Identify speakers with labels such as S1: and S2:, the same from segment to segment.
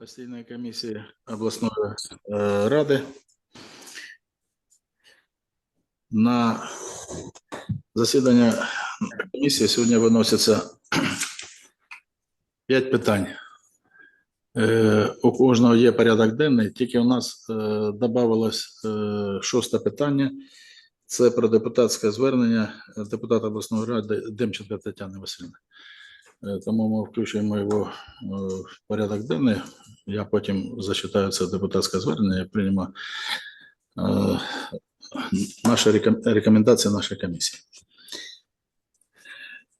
S1: постійної комісії обласної е, ради. На засідання комісії сьогодні виноситься п'ять питань. Е, У кожного є порядок денний, тільки у нас е, додавалось шосте питання. Це про депутатське звернення депутата обласної ради Демченка Тетяни Васильівни. Е, Тому ми включуємо його е, в порядок денний. Я потім зачитаю це депутатське звернення і прийму е, наші рекомендації нашої комісії.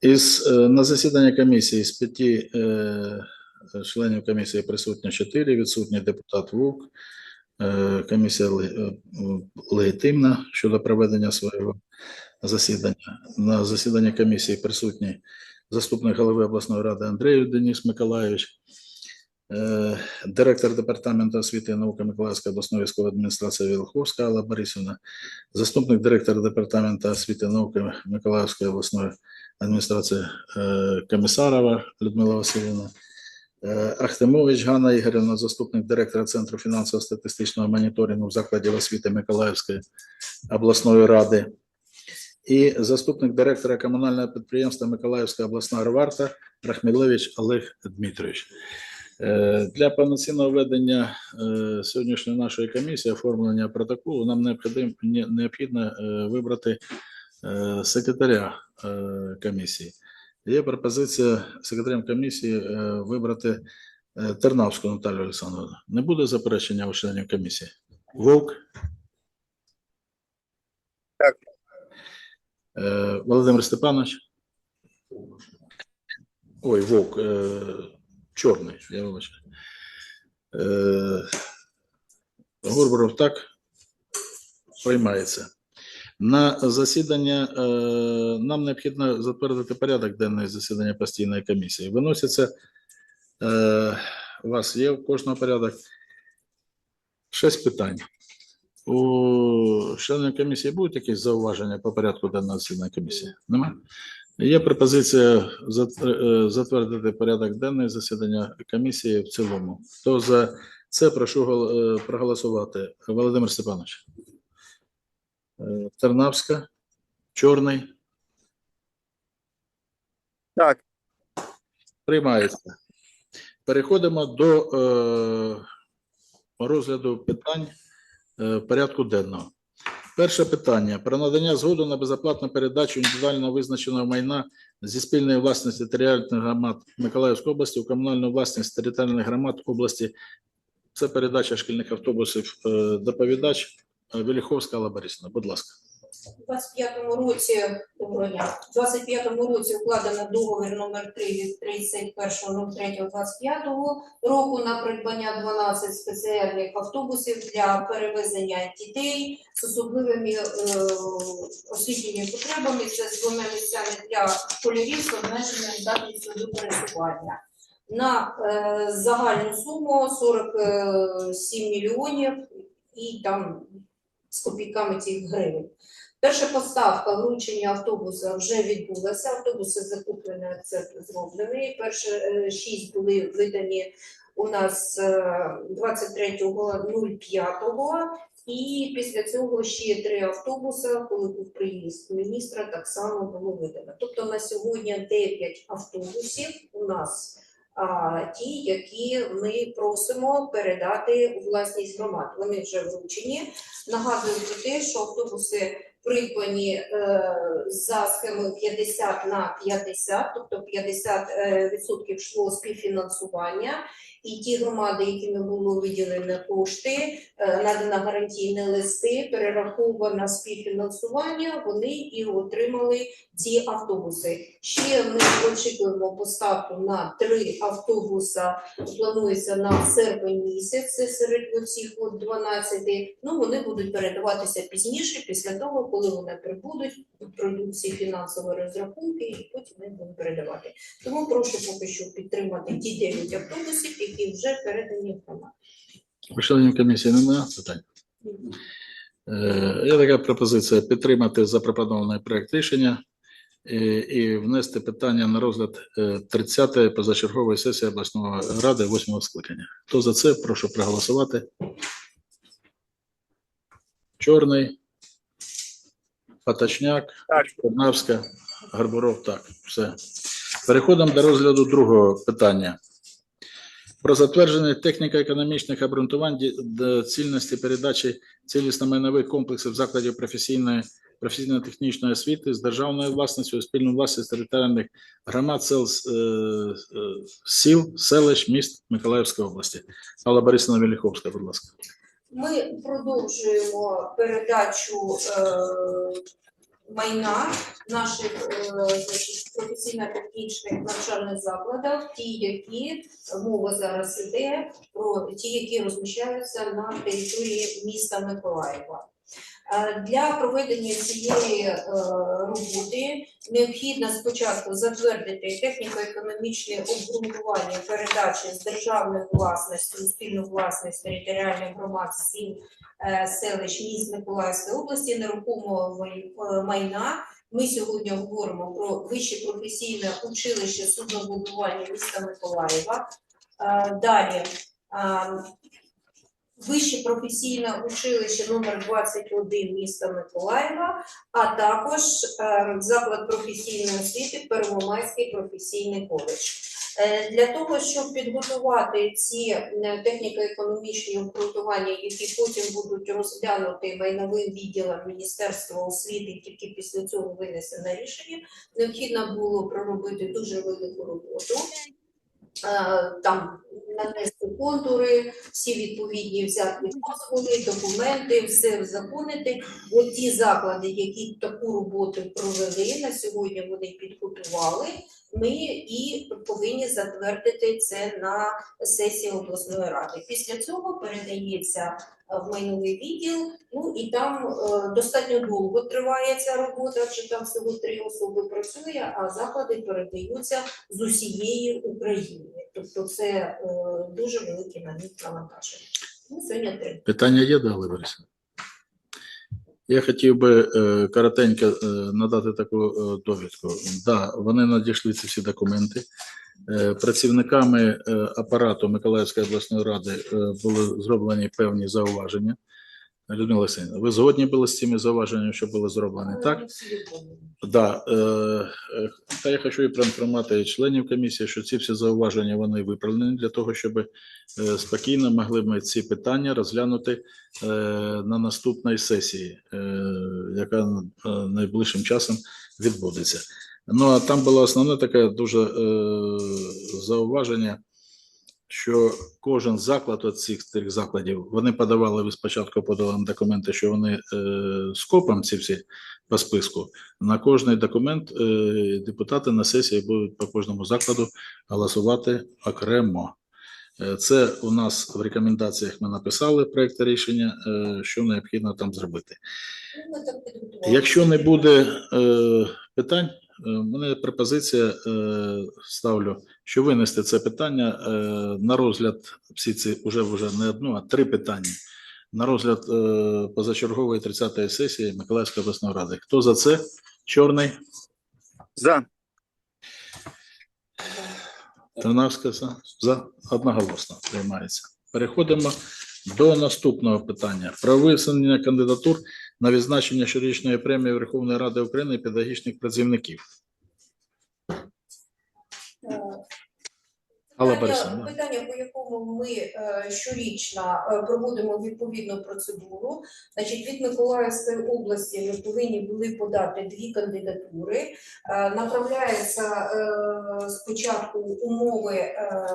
S1: Із, на засідання комісії з п'яти членів комісії присутні чотири, відсутній депутат. Е, Комісія легітимна щодо проведення свого засідання. На засіданні комісії присутній заступник голови обласної ради Андрій Денис Миколайович, е, директор департаменту освіти і науки Миколаївської обласної військової адміністрації Вілховська Алла Борисівна, заступник директора департаменту освіти і науки Миколаївської обласної адміністрації е, Комісарова Людмила Васильівна, е, Ахтемович Ганна Ігорівна, заступник директора Центру фінансово-статистичного моніторингу в закладі освіти Миколаївської обласної ради і заступник директора комунального підприємства Миколаївська обласна варта Рахмілевич Олег Дмитрович. Е, Для повноцінного ведення е, сьогоднішньої нашої комісії оформлення протоколу нам необхідно, е, вибрати секретаря комісії. Є пропозиція секретарем комісії вибрати Тернавську Наталію Олександровну. Не буде заперечення у членів комісії? Вовк? Е, Володимир Степанович. Ой, Вовк, е, чорний, я вибачаю. Е, Горбаров так приймається. На засідання е, нам необхідно затвердити порядок денний засідання постійної комісії. Виноситься е, у вас є у кожного порядок шість питань. У членів комісії будуть якісь зауваження по порядку денного засідання комісії? Нема? Є пропозиція е, затвердити порядок денний засідання комісії в цілому. Хто за це прошу е, проголосувати. Володимир Степанович. Е, Тернавська, Чорний.
S2: Так.
S1: Приймається. Переходимо до е, розгляду питань е, порядку денного. Перше питання про надання згоди на безоплатну передачу індивідуально визначеного майна зі спільної власності територіальних громад Миколаївської області у комунальну власність територіальних громад області. Це передача шкільних автобусів. Е, Доповідач Веліховська Велиховська Алла. Будь ласка.
S3: У 25-му році, доброго дня, в 25-му році укладено договір номер 3 від 31.03.25 року на придбання 12 спеціальних автобусів для перевезення дітей з особливими е, освітніми потребами. Це з двома місцями для школярів з обмеженою здатністю до пересування. На е, загальну суму 47 мільйонів і там з копійками цих гривень. Перша поставка вручення автобуса вже відбулася. Автобуси закуплені, це зроблені. Перші е, шість були видані у нас е, 23.05. І після цього ще три автобуси, коли був приїзд міністра, так само було видано. Тобто на сьогодні 9 автобусів у нас а, ті, які ми просимо передати у власність громад. Вони вже вручені. Нагадую про те, що автобуси придбані е, за схемою 50 на 50, тобто 50% е, відсотків йшло співфінансування. І ті громади, якими було виділені кошти, е, надано гарантійні листи, перераховано співфінансування, вони і отримали ці автобуси. Ще ми очікуємо поставку на три автобуса. Планується на серпень місяць, серед оцих от 12. Ну вони будуть передаватися пізніше, після того, коли вони прибудуть, пройдуть всі фінансові розрахунки, і потім ми будемо передавати. Тому прошу поки що підтримати ті 9 автобусів, які вже передані в громаду.
S1: Членів комісії немає питань? Е, Є така пропозиція підтримати запропонований проект рішення і, і внести питання на розгляд е, 30-ї позачергової сесії обласної ради 8 скликання. Хто за це? Прошу проголосувати. Чорний, Паточняк,
S2: Так.
S1: Тернавська, Гарбуров. Так, все. Переходимо до розгляду другого питання. Про затвердження техніко-економічних обґрунтувань ді- доцільності передачі цілісно-майнових комплексів закладів професійної професійно-технічної освіти з державною власністю у спільну власність територіальних громад сел, е, е, сіл, селищ, міст Миколаївської області. Алла Борисовна Віліховська, будь ласка.
S3: Ми продовжуємо передачу е, майна наших е, професійно-технічних навчальних закладів, ті, які мова зараз іде про ті, які розміщаються на території міста Миколаєва. Е, Для проведення цієї е, роботи необхідно спочатку затвердити техніко-економічне обґрунтування передачі з державної власності у спільну власність територіальних громад сім е, селищ міст Миколаївської області нерухомого майна. Ми сьогодні говоримо про вище професійне училище суднобудування міста Миколаєва. Далі Вище професійне училище номер 21 міста Миколаєва, а також е, заклад професійної освіти Первомайський професійний коледж. Е, Для того, щоб підготувати ці е, техніко-економічні обґрунтування, які потім будуть розглянуті майновим відділом Міністерства освіти, тільки після цього винесено рішення, необхідно було проробити дуже велику роботу. Е, Там нанести контури, всі відповідні взяти дозволи, документи, все законити. От ті заклади, які таку роботу провели на сьогодні, вони підготували. Ми і повинні затвердити це на сесії обласної ради. Після цього передається в майновий відділ. Ну і там е, достатньо довго триває ця робота, чи там всього три особи працює, а заклади передаються з усієї України. Тобто це е, дуже велике на них навантаження. Ну, сьогодні три.
S1: Питання є до Алли Я хотів би е, коротенько е, надати таку е, довідку. Да, вони надійшли ці всі документи. Е, працівниками е, апарату Миколаївської обласної ради е, були зроблені певні зауваження. Людмила Олексійовна, ви згодні були з цими зауваженнями, що були зроблені, так? Да, та я хочу і проінформувати і членів комісії, що ці всі зауваження вони виправлені для того, щоб спокійно могли ми ці питання розглянути на наступній сесії, яка найближчим часом відбудеться. Ну а там було основне таке дуже е, зауваження. Що кожен заклад от цих трьох закладів вони подавали ви спочатку подали нам документи, що вони е, скопом ці всі по списку. На кожний документ е, депутати на сесії будуть по кожному закладу голосувати окремо. Е, Це у нас в рекомендаціях ми написали проєкт рішення, е, що необхідно там зробити.
S3: Ну.
S1: Якщо не буде е, питань, е, мене пропозиція е, ставлю, що винести це питання е, на розгляд всі ці вже вже не одну, а три питання. На розгляд позачергової 30-ї сесії Миколаївської обласної ради. Хто за це? Чорний,
S2: За.
S1: Тернавська за, за одноголосно приймається. Переходимо до наступного питання про висунення кандидатур на відзначення щорічної премії Верховної Ради України педагогічних працівників.
S3: Питання, питання, по якому ми е, щорічно е, проводимо відповідну процедуру. Значить, від Миколаївської області ми повинні були подати дві кандидатури. Е, направляється е, спочатку умови е,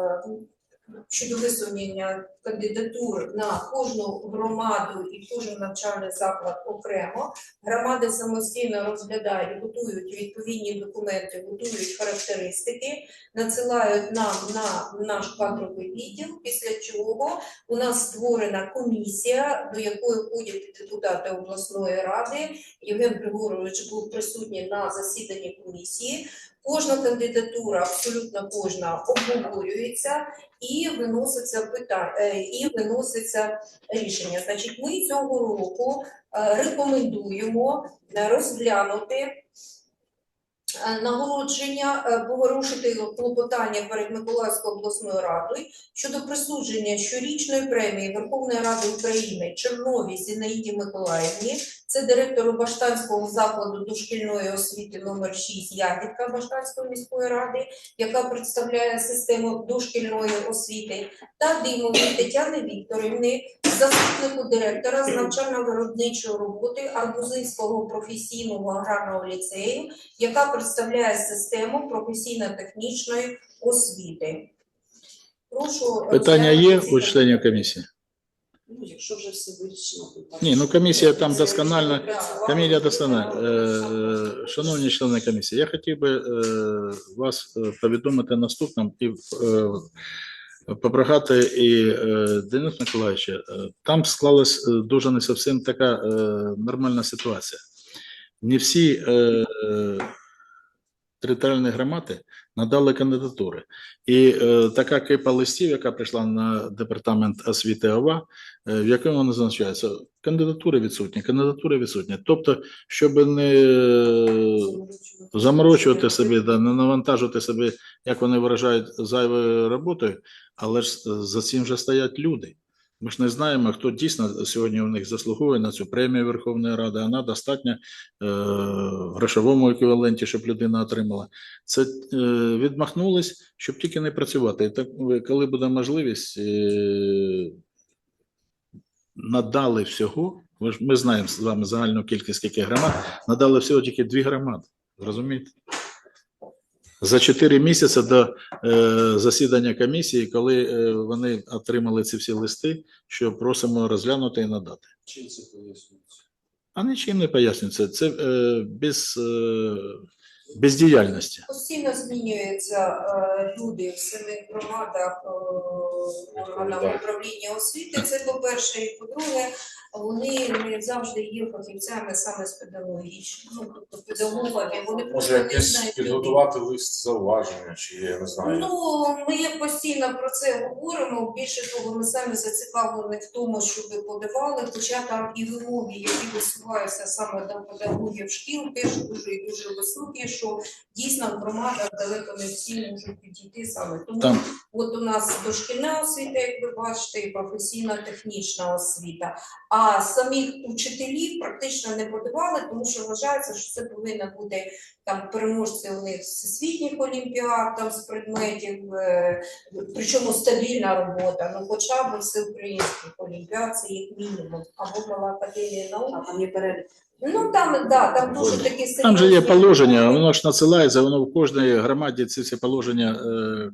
S3: щодо висунення кандидатур на кожну громаду і кожен навчальний заклад окремо. Громади самостійно розглядають, готують відповідні документи, готують характеристики надсилають нам на наш кадровий відділ, після чого у нас створена комісія, до якої входять депутати обласної ради. Євген Григорович був присутній на засіданні комісії. Кожна кандидатура, абсолютно кожна, обговорюється і виноситься питання, і виноситься рішення. Значить, ми цього року е, рекомендуємо е, розглянути е, нагородження е, порушити клопотання перед Миколаївською обласною радою щодо присудження щорічної премії Верховної Ради України Черновій Зінаїді Миколаївні, це директору Баштанського закладу дошкільної освіти номер 6 Ягідка Баштанської міської ради, яка представляє систему дошкільної освіти, та Димовій Тетяни Вікторівни, заступнику директора з навчально-виробничої роботи Арбузинського професійного аграрного ліцею, яка представляє систему професійно-технічної освіти. Прошу
S1: Питання є у членів комісії?
S2: Ну, якщо вже все вирішено, то так.
S1: Ні, ну комісія там досконально. Комісія досконально. Е, е, Шановні члени комісії, я хотів би е, вас повідомити наступним і попрохати і Денис Миколаївича. Там склалась е, дуже не зовсім така нормальна ситуація. Не всі територіальні громади надали кандидатури. І е, така кипа листів, яка прийшла на департамент освіти ОВА, е, в якому вона зазначається, кандидатури відсутні, кандидатури відсутні. Тобто, щоб не заморочувати собі, да, не навантажувати себе, як вони виражають, зайвою роботою, але ж е, за цим вже стоять люди. Ми ж не знаємо, хто дійсно сьогодні у них заслуговує на цю премію Верховної Ради. Вона достатньо е, в грошовому еквіваленті, щоб людина отримала. Це е, відмахнулись, щоб тільки не працювати. І так, е, коли буде можливість, е, надали всього. Ви ж ми знаємо з вами загальну кількість скільки громад, надали всього тільки дві громади. Розумієте? За чотири місяці до е, засідання комісії, коли е, вони отримали ці всі листи, що просимо розглянути і надати.
S2: Чим це пояснюється?
S1: А нічим не пояснюється. Це е, без е, бездіяльності.
S3: Постійно змінюються е, люди в самих громадах е, органах управління освіти. Це по-перше, і по-друге, вони не завжди є фахівцями саме з педагогічних, ну тобто педагогами. Вони
S4: Може, якесь підготувати лист зауваження, чи я не знаю.
S3: Ну, ми постійно про це говоримо. Більше того, ми самі зацікавлені в тому, щоб подавали, хоча там і вимоги, які висуваються саме до педагогів шкіл, теж дуже і дуже високі, що дійсно в громадах далеко не всі можуть підійти саме. Тому
S1: Там
S3: От у нас дошкільна освіта, як ви бачите, і професійно-технічна освіта. А самих учителів практично не подавали, тому що вважається, що це повинно бути там переможці у них всесвітніх олімпіад, там з предметів, е, причому стабільна робота. Ну, хоча б всеукраїнських олімпіад, це їх мінімум, або мала академія наук.
S2: А там є перелік.
S3: Ну там да, там дуже такі серйозні.
S1: Там же є положення, воно ж надсилається, воно в кожній громаді ці всі положення е, е,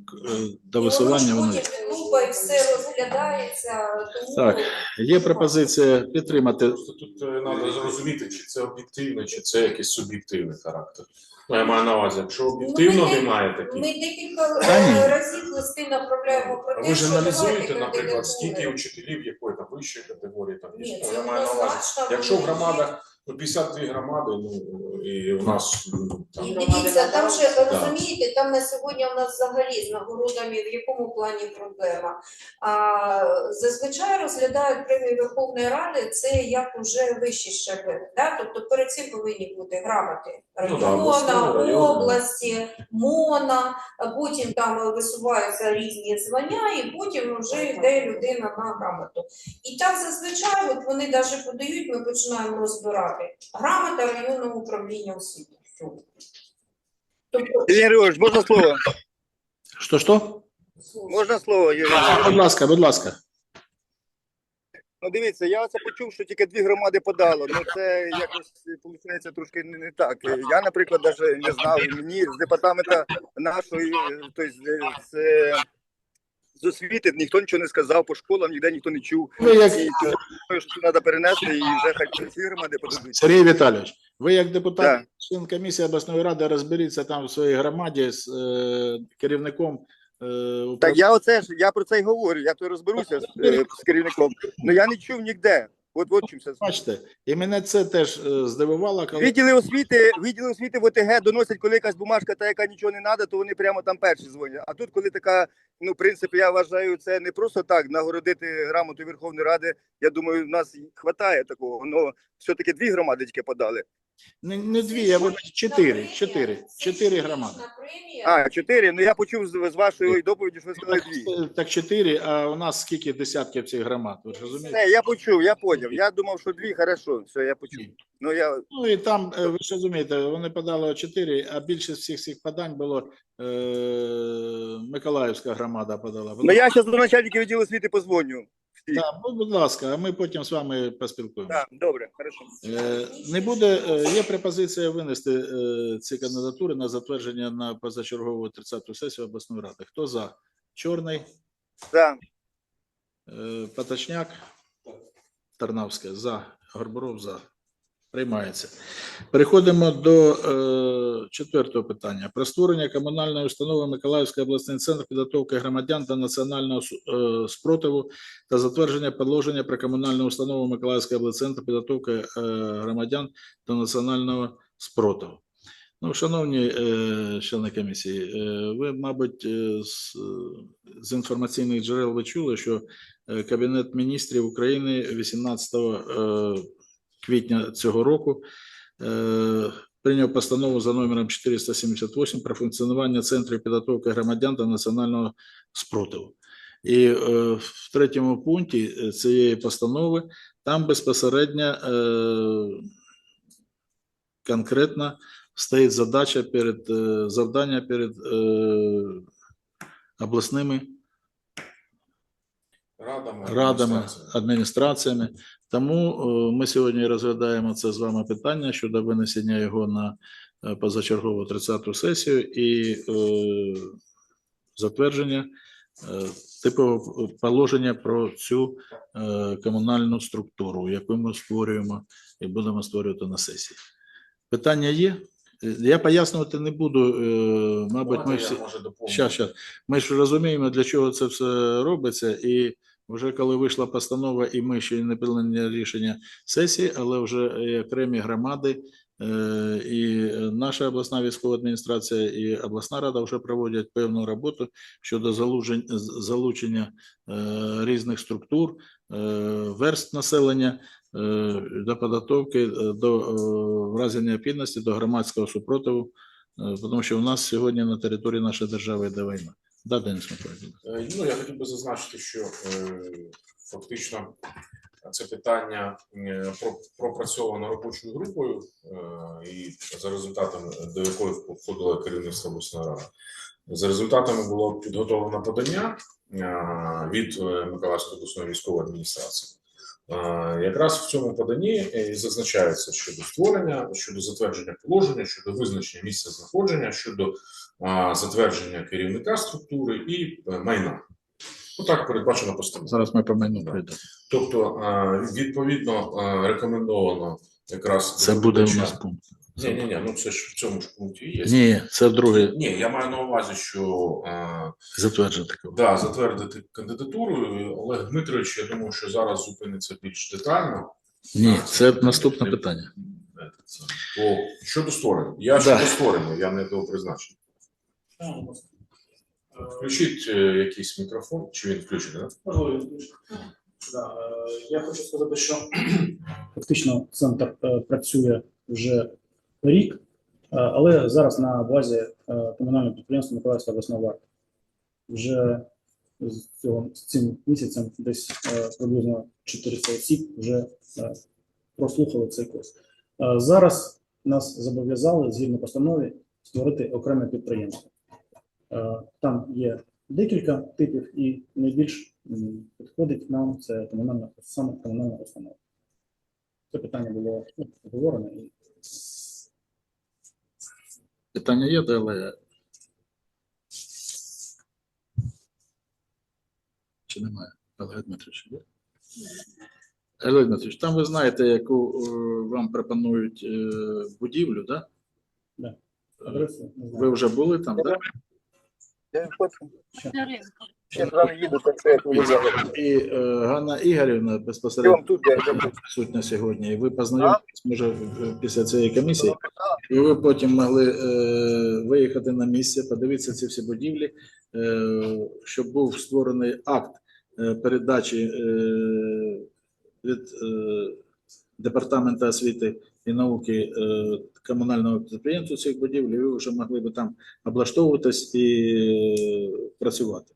S1: до висування. Воно є.
S3: Група і все розглядається. Тому
S1: Так. Є пропозиція підтримати.
S4: Просто тут треба зрозуміти, чи це об'єктивний, чи це якийсь суб'єктивний характер. Ну, я маю на увазі, якщо об'єктивно
S3: ми-
S4: немає
S3: Ми декілька
S1: Та ні.
S3: е, разів листи направляємо про те,
S4: ви ж
S3: що
S4: аналізуєте,
S3: давайте
S4: наприклад, скільки учителів якої там вищої категорії там
S3: Ні, це
S4: Я маю на увазі.
S3: однозначно.
S4: Якщо в
S3: вони
S4: громадах ну, 52 громади, ну і у нас ну, там,
S3: І дивіться, там же розумієте, там на сьогодні у нас взагалі з нагородами в якому плані проблема. А, зазвичай розглядають премію Верховної Ради це як уже вищий щабель. Да? Тобто перед цим повинні бути грамоти
S4: Ну да,
S3: района,
S4: обласного, району.
S3: області, МОНа, а потім там висуваються різні звання, і потім вже йде людина на грамоту. І так зазвичай от вони навіть подають, ми починаємо розбирати. Грамота районного управління освіти. Тобто,
S5: Юрій Григорович, можна слово?
S1: Що що?
S5: Можна слово, Юрій Григорович?
S1: Будь ласка, будь ласка.
S5: Ну дивіться, я це почув, що тільки дві громади подало. Ну це якось виходить трошки не, не так. Я, наприклад, навіть не знав. Мені з департамента нашої, тобто з, з, освіти ніхто нічого не сказав, по школам ніде ніхто не чув.
S1: Ну, як
S5: І думаю, що треба перенести і вже хай громади подадуть.
S1: Сергій Віталійович, ви як депутат,
S5: Так.
S1: член комісії обласної ради, розберіться там в своїй громаді з е, керівником. Е.
S5: Так я оце ж я про це й говорю. Я то розберуся з, е, з керівником. Ну я не чув ніде. От от чим це
S1: Бачите, і мене це теж е, здивувало, коли
S5: Відділи освіти, відділи освіти в ОТГ доносять, коли якась бумажка, та яка нічого не треба, то вони прямо там перші дзвонять. А тут, коли така, ну, в принципі, я вважаю, це не просто так нагородити грамоту Верховної Ради. Я думаю, в нас хватає такого. Ну, все-таки дві громади тільки подали.
S1: Не, не дві, а вибач, чотири. Чотири. Чотири громади.
S5: А, чотири. Ну я почув з, з вашої доповіді, що ви сказали дві.
S1: Е, Так, чотири, а у нас скільки десятків цих громад, ви ж розумієте?
S5: Не, я почув, я поняв. Я думав, що дві, хорошо, все, я почув. Ну я
S1: Ну і там, е, ви ж розумієте, вони подали чотири, а більшість всіх цих подань було е, Миколаївська громада подала.
S5: ну я зараз до начальника відділу освіти позвоню.
S1: Так, ну, будь ласка, а ми потім з вами поспілкуємося.
S5: Так, добре, хорошо.
S1: Е, Не буде, е, є пропозиція винести е, ці кандидатури на затвердження на позачергову 30-ту сесію обласної ради. Хто за? Чорний,
S5: За.
S1: е, Паточняк, Тарнавська за, Горбуров за. Приймається. Переходимо до е, четвертого питання. Про створення комунальної установи Миколаївський обласний центр підготовки громадян та національного е, спротиву та затвердження положення про комунальну установу Миколаївський обласний центр підготовки е, громадян до національного спротиву. Ну, шановні е, члени комісії, е, ви, мабуть, е, з, з інформаційних джерел ви чули, що е, Кабінет міністрів України 18 е, квітня цього року е, прийняв постанову за номером 478 про функціонування центрів підготовки громадян та національного спротиву. І е, в третьому пункті е, цієї постанови там безпосередньо конкретно стоїть задача перед завдання перед обласними
S4: Радами,
S1: радами,
S4: адміністраціями.
S1: адміністраціями. Тому е, ми сьогодні розглядаємо це з вами питання щодо винесення його на е, позачергову 30-ту сесію і е, затвердження типового положення про цю комунальну структуру, яку ми створюємо і будемо створювати на сесії. Питання є? Я пояснювати не буду. Мабуть, ми всі. Щас, щас. Ми ж розуміємо, для чого це все робиться, і вже коли вийшла постанова, і ми ще не прийняли рішення сесії, але вже окремі громади, е, і наша обласна військова адміністрація, і обласна рада вже проводять певну роботу щодо залучення е, різних структур, е, верст населення до підготовки до е, в разі необхідності до громадського супротиву Тому що у нас сьогодні на території нашої держави йде війна. Да, Денис?
S4: Е, Ну, я хотів би зазначити, що е, фактично це питання е, про- пропрацьовано робочою групою, і за результатами до якої входило керівництво обласної ради. За результатами було підготовлено подання від Миколаївської обласної військової адміністрації. Якраз в цьому поданні е, і зазначається щодо створення, щодо затвердження положення, щодо визначення місця знаходження, щодо затвердження керівника структури і е, майна. Ну так передбачено постановою.
S1: Зараз ми по майну прийдемо.
S4: Тобто, відповідно, рекомендовано якраз
S1: Це буде у нас пункт.
S4: Ні, ні, ні, ну це ж в цьому ж пункті є.
S1: Ні, це друге
S4: Ні, я маю на увазі, що а,
S1: затверджити.
S4: да, затвердити кандидатуру. Олег Дмитрович, я думаю, що зараз зупиниться більш детально.
S1: Ні, це наступне питання.
S4: Це, По щодо створення. Я
S1: Да.
S4: щодо створення, я не до призначення. Включіть е, якийсь мікрофон, чи він включений? да?
S6: Можливо, звісно. Е, я хочу сказати, що фактично центр е, працює вже рік, е, але зараз на базі комунального підприємства Миколаївська обласна варта. Вже з цього з цим місяцем десь приблизно 400 осіб вже прослухали цей курс. Зараз нас зобов'язали згідно постанові створити окреме підприємство. Там є декілька типів, і найбільш підходить нам це комунальна саме комунальна установа. Це питання було обговорено і
S1: Питання є, але чи немає? Олег Дмитрович, є? Олег Дмитрович, там ви знаєте, яку е, вам пропонують е, будівлю, да?
S6: адреси не
S1: Ви вже були там, да?
S5: Я хочу.
S6: Ще.
S5: З їду, так.
S1: І е, Ганна Ігорівна безпосередньо
S5: тут я
S1: присутня сьогодні. І ви познайомитесь, може, в- після цієї комісії, і ви потім могли е, виїхати на місце, подивитися ці всі будівлі, е, щоб був створений акт е, передачі е, від е, департаменту освіти і науки е, комунального підприємства цих будівель, і ви вже могли би там облаштовуватись і е, працювати.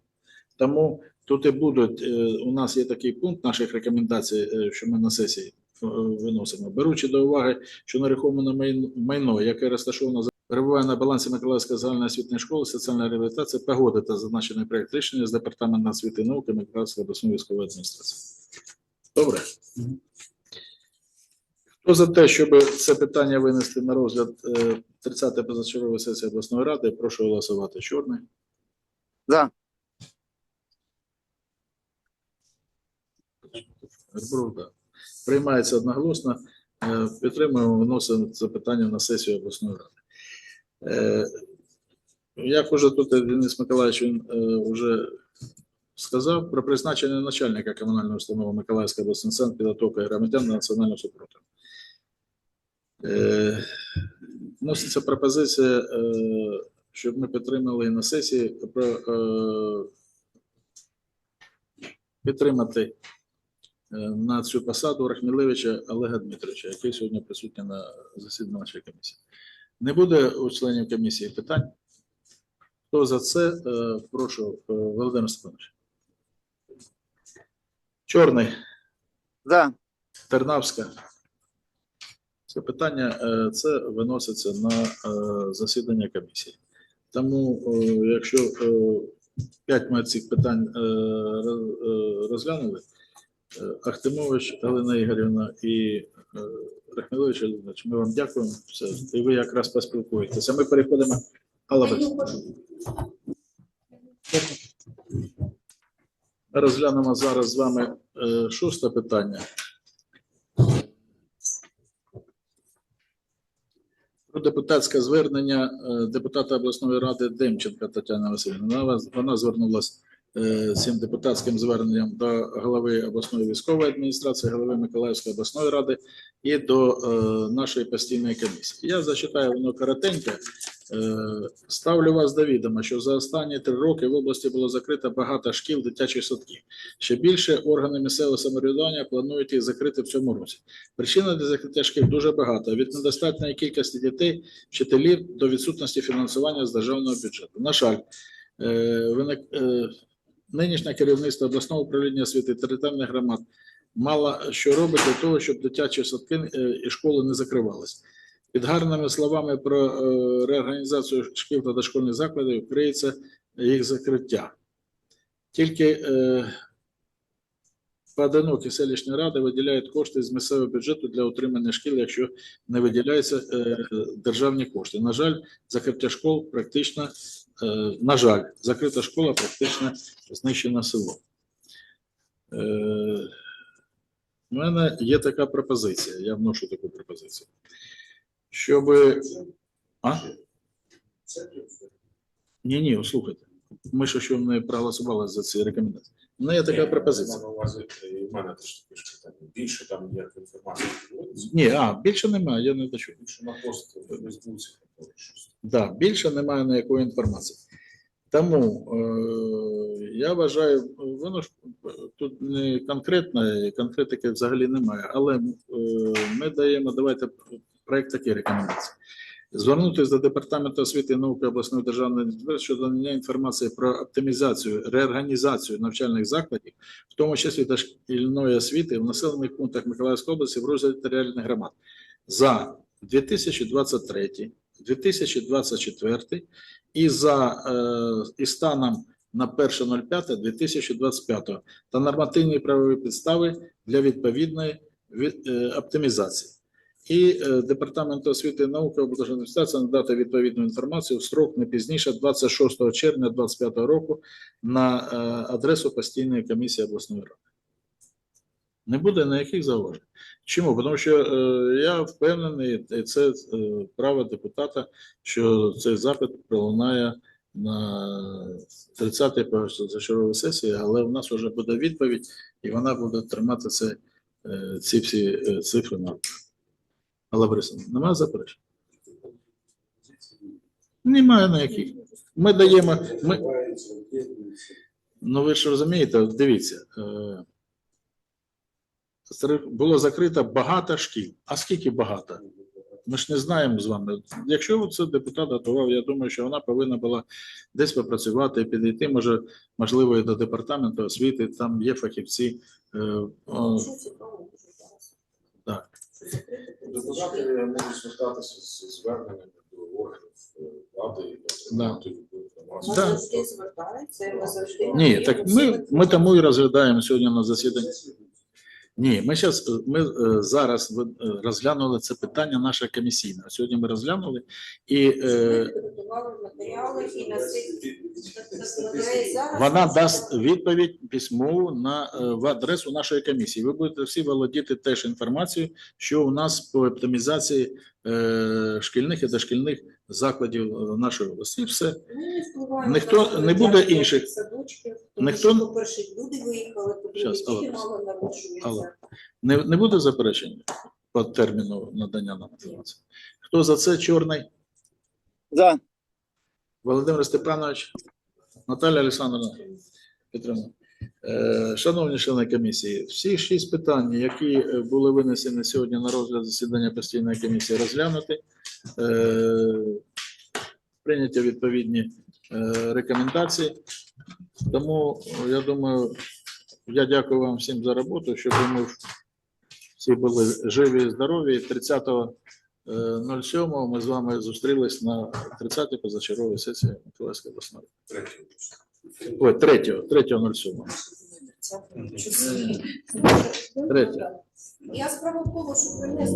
S1: Тому тут і будуть, е, у нас є такий пункт наших рекомендацій, е, що ми на сесії е, виносимо, беручи до уваги, що нерухоме майно, яке розташовано за перебуває на балансі Миколаївської загальної освітньої школи, соціальної реабілітації, погодити зазначений проект рішення з департаменту освіти і науки Миколаївської обласної військової адміністрації. Добре. Хто за те, щоб це питання винести на розгляд е, 30-ї позачергової сесії обласної ради, прошу голосувати. Чорний.
S5: За.
S1: Да. Приймається одноголосно. Е, Підтримуємо, виносимо це питання на сесію обласної ради. Е, Як уже тут Денис Миколаївич він е, вже сказав про призначення начальника комунальної установи Миколаївської обласної центр підготовки громадян на національну супротив. Вноситься пропозиція, щоб ми підтримали на сесії про підтримати на цю посаду Рахмілевича Олега Дмитровича, який сьогодні присутній на засіданні нашої комісії. Не буде у членів комісії питань. Хто за це? Е, Прошу, е, Володимир Степанович. Чорний,
S5: За.
S1: Тернавська. Це питання е, це виноситься на е, засідання комісії. Тому, е, якщо е, п'ять ми цих питань е, роз- е, розглянули, е, Ахтимович Галина Ігорівна і е, Рахмілович Олегович, ми вам дякуємо. Все, і ви якраз поспілкуєтеся. Ми переходимо. Алла розглянемо зараз з вами е, шосте питання. Про депутатське звернення е, депутата обласної ради Демченка Тетяни Васильівни. Вона, звернулася цим депутатським зверненням до голови обласної військової адміністрації, голови Миколаївської обласної ради і до е, нашої постійної комісії. Я зачитаю воно коротеньке. Е, Ставлю вас до відома, що за останні три роки в області було закрито багато шкіл дитячих садків. Ще більше органи місцевого самоврядування планують їх закрити в цьому році. Причин для закриття шкіл дуже багато від недостатньої кількості дітей, вчителів до відсутності фінансування з державного бюджету. На жаль, е, виник, е, нинішнє керівництво обласного управління освіти територіальних громад мало що робить для того, щоб дитячі садки е, і школи не закривались. Під гарними словами про е, реорганізацію шкіл та дошкільних закладів криється їх закриття. Тільки е, поодинокі селищні ради виділяють кошти з місцевого бюджету для утримання шкіл, якщо не виділяються державні кошти. На жаль, закриття школ практично, на жаль, закрита школа практично знищена село. Е, у мене є така пропозиція, я вношу таку пропозицію. Щоб. А? Ні, ні, слухайте. Ми ще не проголосували за ці рекомендації. У мене є така пропозиція.
S4: маю на увазі, і в мене теж таке ж питання. Більше там є інформації.
S1: Ні, а більше немає, я не дочу.
S4: Більше на пост в Фейсбуці або щось.
S1: Да, більше немає ніякої інформації. Тому е, я вважаю, воно ж е, тут не конкретно, конкретики взагалі немає, але е, ми даємо, давайте проект такі рекомендації. Звернутися до департаменту освіти і науки обласної державної адміністрації щодо надання інформації про оптимізацію, реорганізацію навчальних закладів, в тому числі дошкільної освіти в населених пунктах Миколаївської області в розгляді територіальних громад за 2023, 2024 і за е, і станом на 1.05.2025 та нормативні правові підстави для відповідної від, е, оптимізації. І е, департаменту освіти і науки облдержадміністрації надати відповідну інформацію в строк не пізніше 26 червня 2025 року на е, адресу постійної комісії обласної ради. Не буде ніяких зауважень. Чому? Тому що е, я впевнений, і це е, право депутата, що цей запит пролунає на 30-й позачерговій сесії, але в нас вже буде відповідь, і вона буде тримати це, е, ці всі е, цифри на. Алла Борисовна, немає заперечень? Немає ніяких. Ми даємо. Ми, ну ви ж розумієте, дивіться. Е, було закрито багато шкіл. А скільки багато? Ми ж не знаємо з вами. Якщо це депутат готував, я думаю, що вона повинна була десь попрацювати, і підійти, може, можливо, і до департаменту освіти, там є фахівці. Е, о? Так.
S4: Депутати можуть звертатися з зверненнями до органів е, влади і
S1: Да.
S3: Ми.
S1: Да.
S3: завжди звертаються, ми завжди
S1: Ні, так ми, ми тому і розглядаємо сьогодні на засіданні. Ні, ми зараз ми е, зараз е, розглянули це питання наше комісійне. Сьогодні ми розглянули і е, вона дасть відповідь письмову на е, в адресу нашої комісії. Ви будете всі володіти теж інформацією, що у нас по оптимізації е, шкільних і дошкільних закладів е, нашої області. І все.
S3: Не
S1: Ніхто не буде інших.
S3: Тому
S1: Ніхто-
S3: що, по-перше, люди виїхали, по-друге,
S1: Щас,
S3: діти мало народжуються.
S1: Не, не буде заперечень по терміну надання нам інформації. Хто за це чорний?
S5: За.
S1: Володимир Степанович, Наталя Олександровна підтримує. Е, Шановні члени комісії, всі шість питань, які е, були винесені сьогодні на розгляд засідання постійної комісії, розглянути. Е, Прийняті відповідні е, рекомендації. Тому е, я думаю, я дякую вам всім за роботу, щоб ми всі були живі і здорові. 30.07 ми з вами зустрілись на 30-й позачерговій сесії Миколаївської обласної. Ой, 3-го, 3.07.
S3: Це часи.
S1: Третє.
S3: Я справа в тому, що принесла